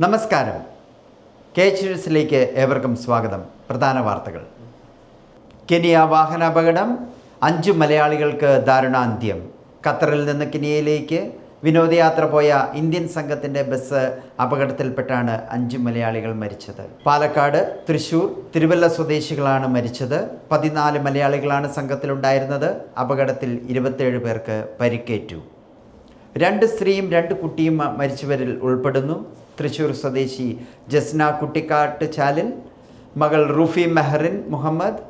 നമസ്കാരം. K H ന്യൂസിലേക്ക് ഏവർക്കും സ്വാഗതം. പ്രധാന വാർത്തകൾ. കെനിയ വാഹനാപകടം അഞ്ച് മലയാളികൾക്ക് ദാരുണാന്ത്യം. ഖത്തറിൽ നിന്ന് കെനിയയിലേക്ക് വിനോദയാത്ര പോയ ഇന്ത്യൻ സംഘത്തിന്റെ ബസ് അപകടത്തിൽപ്പെട്ടാണ് അഞ്ച് മലയാളികൾ മരിച്ചത്. പാലക്കാട് തൃശൂർ തിരുവല്ല സ്വദേശികളാണ് മരിച്ചത്. പതിനാല് മലയാളികളാണ് സംഘത്തിലുണ്ടായിരുന്നത്. അപകടത്തിൽ ഇരുപത്തേഴ് പേർക്ക് പരിക്കേറ്റു. രണ്ട് സ്ത്രീയും രണ്ട് കുട്ടിയും മരിച്ചവരിൽ ഉൾപ്പെടുന്നു. തൃശൂർ സ്വദേശി ജസ്ന കുട്ടിക്കാട്ട് ചാലിൽ മകൾ റൂഫി മെഹറിൻ മുഹമ്മദ്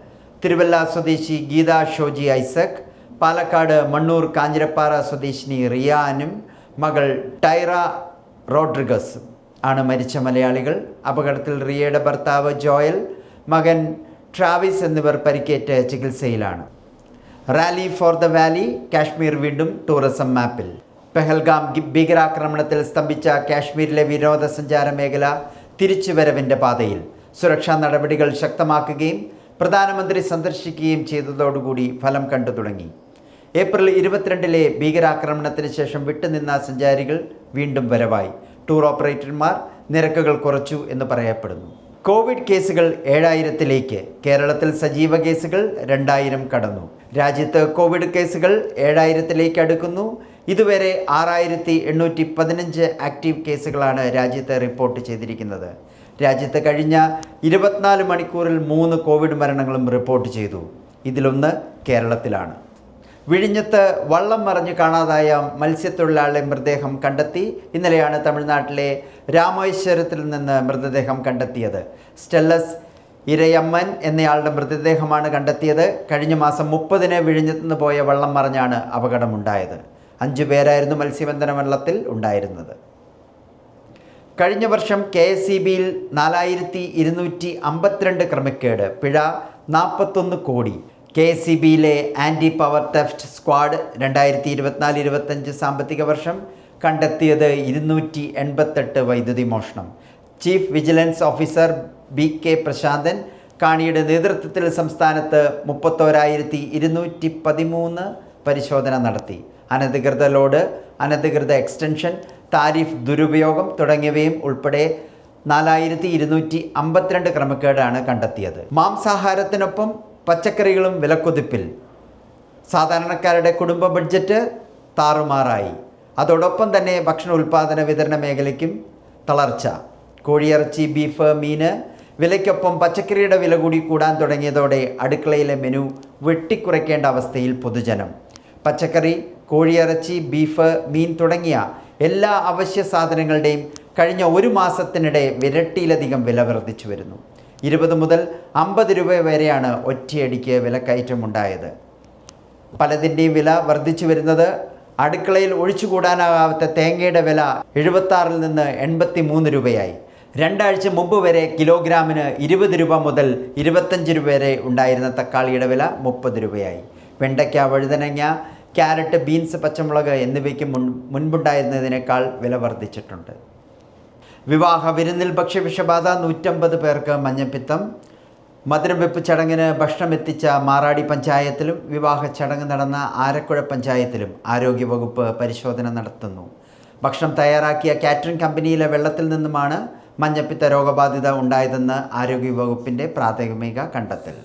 തിരുവല്ല സ്വദേശി ഗീത ഷോജി ഐസക് പാലക്കാട് മണ്ണൂർ കാഞ്ഞിരപ്പാറ സ്വദേശിനി റിയാനും മകൾ ടൈറ റോഡ്രിഗസ് ആണ് മരിച്ച മലയാളികൾ. അപകടത്തിൽ റിയയുടെ ഭർത്താവ് ജോയൽ മകൻ ട്രാവിസ് എന്നിവർ പരിക്കേറ്റ് ചികിത്സയിലാണ്. Rally for the valley Kashmir വീണ്ടും ടൂറിസം മാപ്പിൽ. പെഹൽഗാം ഭീകരാക്രമണത്തിൽ സ്തംഭിച്ച കാശ്മീരിലെ വിനോദസഞ്ചാര മേഖല തിരിച്ചുവരവിന്റെ പാതയിൽ സുരക്ഷാ നടപടികൾ ശക്തമാക്കുകയും പ്രധാനമന്ത്രി സന്ദർശിക്കുകയും ചെയ്തതോടുകൂടി ഫലം കണ്ടു തുടങ്ങി. ഏപ്രിൽ ഇരുപത്തിരണ്ടിലെ ഭീകരാക്രമണത്തിന് ശേഷം വിട്ടുനിന്ന സഞ്ചാരികൾ വീണ്ടും വരവായി. ടൂർ ഓപ്പറേറ്റർമാർ നിരക്കുകൾ കുറച്ചു എന്ന് പറയപ്പെടുന്നു. കോവിഡ് കേസുകൾ ഏഴായിരത്തിലേക്ക് കേരളത്തിൽ സജീവ കേസുകൾ രണ്ടായിരം കടന്നു. രാജ്യത്ത് കോവിഡ് കേസുകൾ ഏഴായിരത്തിലേക്ക് അടുക്കുന്നു. ഇതുവരെ ആറായിരത്തി എണ്ണൂറ്റി പതിനഞ്ച് ആക്റ്റീവ് കേസുകളാണ് രാജ്യത്ത് റിപ്പോർട്ട് ചെയ്തിരിക്കുന്നത്. രാജ്യത്ത് കഴിഞ്ഞ ഇരുപത്തിനാല് മണിക്കൂറിൽ മൂന്ന് കോവിഡ് മരണങ്ങളും റിപ്പോർട്ട് ചെയ്തു. ഇതിലൊന്ന് കേരളത്തിലാണ്. വിഴിഞ്ഞത്ത് വള്ളം മറിഞ്ഞ് കാണാതായ മത്സ്യത്തൊഴിലാളി മൃതദേഹം കണ്ടെത്തി. ഇന്നലെയാണ് തമിഴ്നാട്ടിലെ രാമേശ്വരത്തിൽ നിന്ന് മൃതദേഹം കണ്ടെത്തിയത്. സ്റ്റെല്ലസ് ഇരയമ്മൻ എന്നയാളുടെ മൃതദേഹമാണ് കണ്ടെത്തിയത്. കഴിഞ്ഞ മാസം മുപ്പതിന് വിഴിഞ്ഞത്ത് നിന്ന് പോയ വള്ളം മറിഞ്ഞാണ് അപകടമുണ്ടായത്. അഞ്ചു പേരായിരുന്നു മത്സ്യബന്ധന വള്ളത്തിൽ ഉണ്ടായിരുന്നത്. കഴിഞ്ഞ വർഷം കെ എസ് സി ബിയിൽ നാലായിരത്തി ഇരുന്നൂറ്റി അമ്പത്തിരണ്ട് ക്രമക്കേട് പിഴ നാൽപ്പത്തൊന്ന് കോടി. കെ എസ് സി ബിയിലെ ആന്റി പവർ തെഫ്റ്റ് സ്ക്വാഡ് രണ്ടായിരത്തി ഇരുപത്തിനാല് ഇരുപത്തഞ്ച് സാമ്പത്തിക വർഷം കണ്ടെത്തിയത് ഇരുന്നൂറ്റി എൺപത്തെട്ട് വൈദ്യുതി മോഷണം. Chief vigilance officer B K Prashanthan കാണിയുടെ നേതൃത്വത്തിൽ സംസ്ഥാനത്ത് മുപ്പത്തോരായിരത്തി ഇരുന്നൂറ്റി പതിമൂന്ന് പരിശോധന നടത്തി. അനധികൃത ലോഡ് അനധികൃത എക്സ്റ്റൻഷൻ താരിഫ് ദുരുപയോഗം തുടങ്ങിയവയും ഉൾപ്പെടെ നാലായിരത്തി ഇരുന്നൂറ്റി അമ്പത്തിരണ്ട് ക്രമക്കേടാണ് കണ്ടെത്തിയത്. മാംസാഹാരത്തിനൊപ്പം പച്ചക്കറികളും വിലക്കുതിപ്പിൽ സാധാരണക്കാരുടെ കുടുംബ ബഡ്ജറ്റ് താറുമാറായി. അതോടൊപ്പം തന്നെ ഭക്ഷണ ഉൽപ്പാദന വിതരണ മേഖലയ്ക്കും തളർച്ച. കോഴിയിറച്ചി ബീഫ് മീന് വിലയ്ക്കൊപ്പം പച്ചക്കറിയുടെ വില കൂടി കൂടാൻ തുടങ്ങിയതോടെ അടുക്കളയിലെ മെനു വെട്ടിക്കുറയ്ക്കേണ്ട അവസ്ഥയിൽ പൊതുജനം. പച്ചക്കറി കോഴിയിറച്ചി ബീഫ് മീൻ തുടങ്ങിയ എല്ലാ അവശ്യ സാധനങ്ങളുടെയും കഴിഞ്ഞ ഒരു മാസത്തിനിടെ വിരട്ടിയിലധികം വില വർദ്ധിച്ചു വരുന്നു. ഇരുപത് മുതൽ അമ്പത് രൂപ വരെയാണ് ഒറ്റയടിക്ക് വിലക്കയറ്റമുണ്ടായത്. പലതിന്റെയും വില വർദ്ധിച്ചു വരുന്നത് അടുക്കളയിൽ ഒഴിച്ചുകൂടാനാകാത്ത തേങ്ങയുടെ വില എഴുപത്താറിൽ നിന്ന് എൺപത്തി മൂന്ന് രൂപയായി. രണ്ടാഴ്ച മുമ്പ് വരെ കിലോഗ്രാമിന് ഇരുപത് രൂപ മുതൽ ഇരുപത്തഞ്ച് രൂപ വരെ ഉണ്ടായിരുന്ന തക്കാളിയുടെ വില മുപ്പത് രൂപയായി. വെണ്ടയ്ക്ക വഴുതനങ്ങ ക്യാരറ്റ് ബീൻസ് പച്ചമുളക് എന്നിവയ്ക്ക് മുൻ മുൻപുണ്ടായിരുന്നതിനേക്കാൾ വില വർദ്ധിച്ചിട്ടുണ്ട്. വിവാഹ വിരുന്നിൽ ഭക്ഷ്യവിഷബാധ നൂറ്റമ്പത് പേർക്ക് മഞ്ഞപ്പിത്തം. മധുരം വെപ്പ് ചടങ്ങിന് ഭക്ഷണം എത്തിച്ച മാറാടി പഞ്ചായത്തിലും വിവാഹ ചടങ്ങ് നടന്ന ആരക്കുഴ പഞ്ചായത്തിലും ആരോഗ്യവകുപ്പ് പരിശോധന നടത്തുന്നു. ഭക്ഷണം തയ്യാറാക്കിയ കാറ്ററിംഗ് കമ്പനിയിലെ വെള്ളത്തിൽ നിന്നുമാണ് മഞ്ഞപ്പിത്ത രോഗബാധിത ഉണ്ടായതെന്ന് ആരോഗ്യവകുപ്പിന്റെ പ്രാഥമിക കണ്ടെത്തൽ.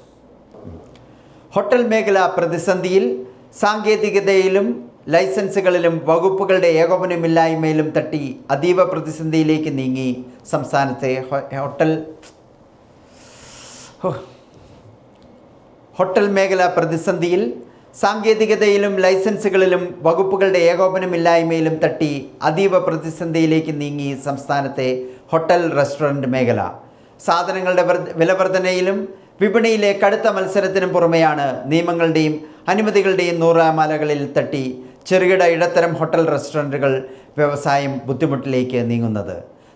ഹോട്ടൽ മേഖല പ്രതിസന്ധിയിൽ സാങ്കേതികതയിലും ലൈസൻസുകളിലും വകുപ്പുകളുടെ ഏകോപനമില്ലായ്മയിലും തട്ടി അതീവ പ്രതിസന്ധിയിലേക്ക് നീങ്ങി സംസ്ഥാനത്തെ ഹോട്ടൽ ഹോട്ടൽ മേഖല പ്രതിസന്ധിയിൽ സാങ്കേതികതയിലും ലൈസൻസുകളിലും വകുപ്പുകളുടെ ഏകോപനമില്ലായ്മയിലും തട്ടി അതീവ പ്രതിസന്ധിയിലേക്ക് നീങ്ങി സംസ്ഥാനത്തെ ഹോട്ടൽ റെസ്റ്റോറന്റ് മേഖല. സാധനങ്ങളുടെ വർധ- വിലവർധനയിലും വിപണിയിലെ കടുത്ത മത്സരത്തിനും പുറമെയാണ് നിയമങ്ങളുടെയും അനുമതികളുടെയും നൂറാമാലകളിൽ തട്ടി ചെറുകിട ഇടത്തരം ഹോട്ടൽ റെസ്റ്റോറന്റുകൾ വ്യവസായം ബുദ്ധിമുട്ടിലേക്ക് നീങ്ങുന്നത്.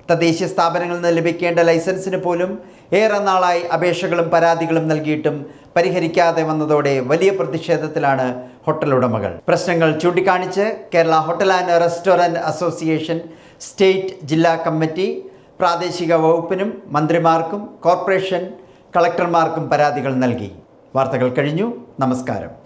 തദ്ദേശീയ സ്ഥാപനങ്ങളിൽ നിന്ന് ലഭിക്കേണ്ട ലൈസൻസിന് പോലും ഏറെ നാളായി അപേക്ഷകളും പരാതികളും നൽകിയിട്ടും പരിഹരിക്കാതെ വന്നതോടെ വലിയ പ്രതിഷേധത്തിലാണ് ഹോട്ടൽ ഉടമകൾ. പ്രശ്നങ്ങൾ ചൂണ്ടിക്കാണിച്ച് Kerala hotel and restaurant association state ജില്ലാ കമ്മിറ്റി പ്രാദേശിക വകുപ്പിനും മന്ത്രിമാർക്കും കോർപ്പറേഷൻ കളക്ടർമാർക്കും പരാതികൾ നൽകി. വാർത്തകൾ കഴിഞ്ഞു. നമസ്കാരം.